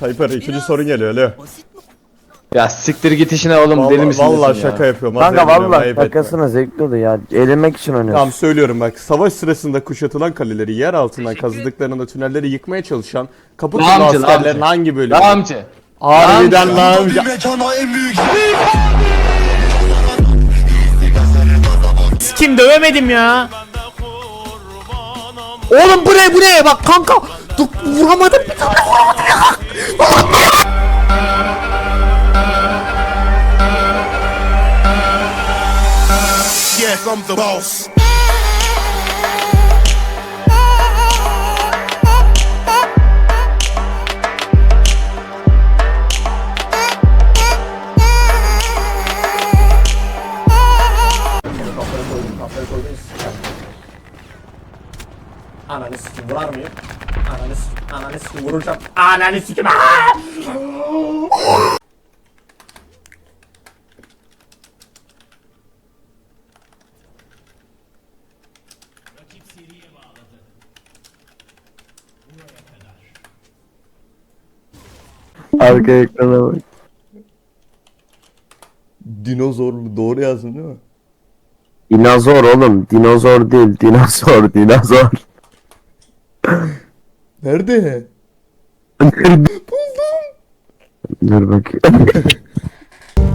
Sayper ikinci sorun geliyor Leo. Ya siktir git işine oğlum deli misin? Valla desin ya? şaka yapıyorum. Kanka hadi bilmiyorum, valla ayıp şakasına zevkli oluyor ya. Eğlenmek için oynuyorsun. Tamam söylüyorum bak savaş sırasında kuşatılan kaleleri yer altından kazdıklarında tünelleri yıkmaya çalışan kapı Lağımcı, askerlerin lağımcı. hangi bölümü? Lan amca. Harbiden lan amca. Kim dövemedim ya. Oğlum bu ne bu ne bak kanka. Dur, vuramadım bir tane vuramadım ya. Yes, I'm the boss. Ananı sikim vurar mıyım? Ananı sikim, ananı sikim vuracağım. Ananı sikim. Arka ekrana bak. Dinozorlu doğru yazdın değil mi? Dinozor oğlum. Dinozor değil. Dinozor. Dinozor. Nerede? Dur bakayım.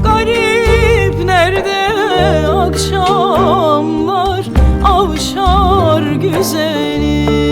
Garip nerede akşamlar avşar güzeli